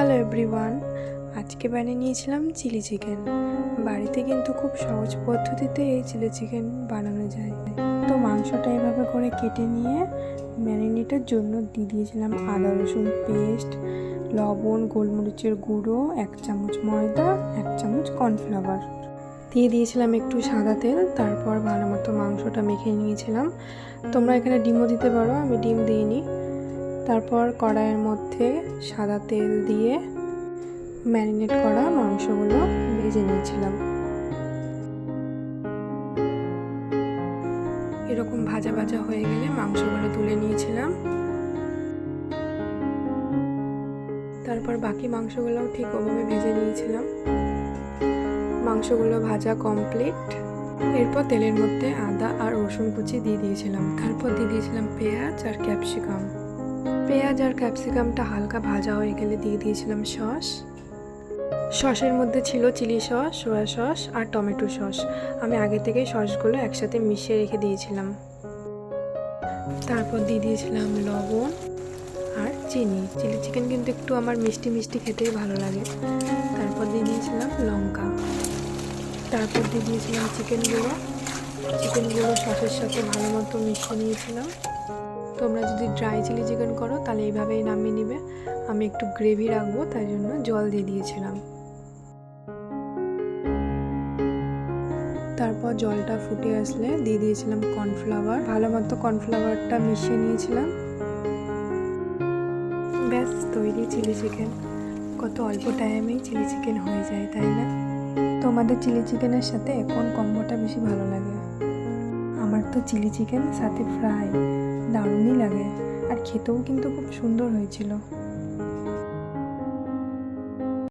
Hello everyone আজকে বানিয়ে নিয়েছিলাম চিলি চিকেন। বাড়িতে কিন্তু খুব সহজ পদ্ধতিতে এই চিলি চিকেন বানানো যায়। তো মাংসটা এভাবে করে কেটে নিয়ে ম্যারিনেটের জন্য দিয়ে দিয়েছিলাম আদা, রসুন পেস্ট, লবণ, গোলমরিচের গুঁড়ো, এক চামচ ময়দা, এক চামচ কর্নফ্লাওয়ার। দিয়ে দিয়েছিলাম একটু সাদা তেল, তারপর ভালো মতো মাংসটা মেখে নিয়েছিলাম। তোমরা এখানে ডিমও দিতে পারো, আমি ডিম দিইনি। তারপর কড়াইয়ের মধ্যে সাদা তেল দিয়ে ম্যারিনেট করা মাংসগুলো ভেজে নিয়েছিলাম। এরকম ভাজা ভাজা হয়ে গেলে মাংসগুলো তুলে নিয়েছিলাম। তারপর বাকি মাংসগুলোও ঠিক ওভাবে ভেজে নিয়েছিলাম। মাংসগুলো ভাজা কমপ্লিট। এরপর তেলের মধ্যে আদা আর রসুন কুচি দিয়ে দিয়েছিলাম। তারপর দিয়ে দিয়েছিলাম পেঁয়াজ আর ক্যাপসিকাম। পেঁয়াজ আর ক্যাপসিকামটা হালকা ভাজা হয়ে গেলে দিয়ে দিয়েছিলাম সস। সসের মধ্যে ছিল চিলি সস, সোয়া সস আর টমেটো সস। আমি আগে থেকেই সসগুলো একসাথে মিশিয়ে রেখে দিয়েছিলাম। তারপর দিয়ে দিয়েছিলাম লবণ আর চিনি। চিলি চিকেন কিন্তু একটু আমার মিষ্টি মিষ্টি খেতেই ভালো লাগে। তারপর দিয়ে দিয়েছিলাম লঙ্কা। তারপর দিয়ে দিয়েছিলাম চিকেনগুলো। চিকেনগুলো সসের সাথে ভালো মতো মিশিয়ে নিয়েছিলাম। তোমরা যদি ড্রাই চিলি চিকেন করো, তাহলে এইভাবেই নামিয়ে নিবে। আমি একটু গ্রেভি রাখব, তাই জন্য জল দিয়ে দিয়েছিলাম। তারপর জলটা ফুটে আসলে দিয়ে দিয়েছিলাম কর্নফ্লাওয়ার ভালো মতো কর্নফ্লাওয়ারটা মিশিয়ে নিয়েছিলাম। ব্যাস, তৈরি চিলি চিকেন কত অল্প টাইমেই চিলি চিকেন হয়ে যায়, তাই না? তোমাদের চিলি চিকেনের সাথে কোন কম্বোটা বেশি ভালো লাগে? আমার তো চিলি চিকেন সাথে ফ্রাই দারুণই লাগে। আর খেতেও কিন্তু খুব সুন্দর হয়েছিল।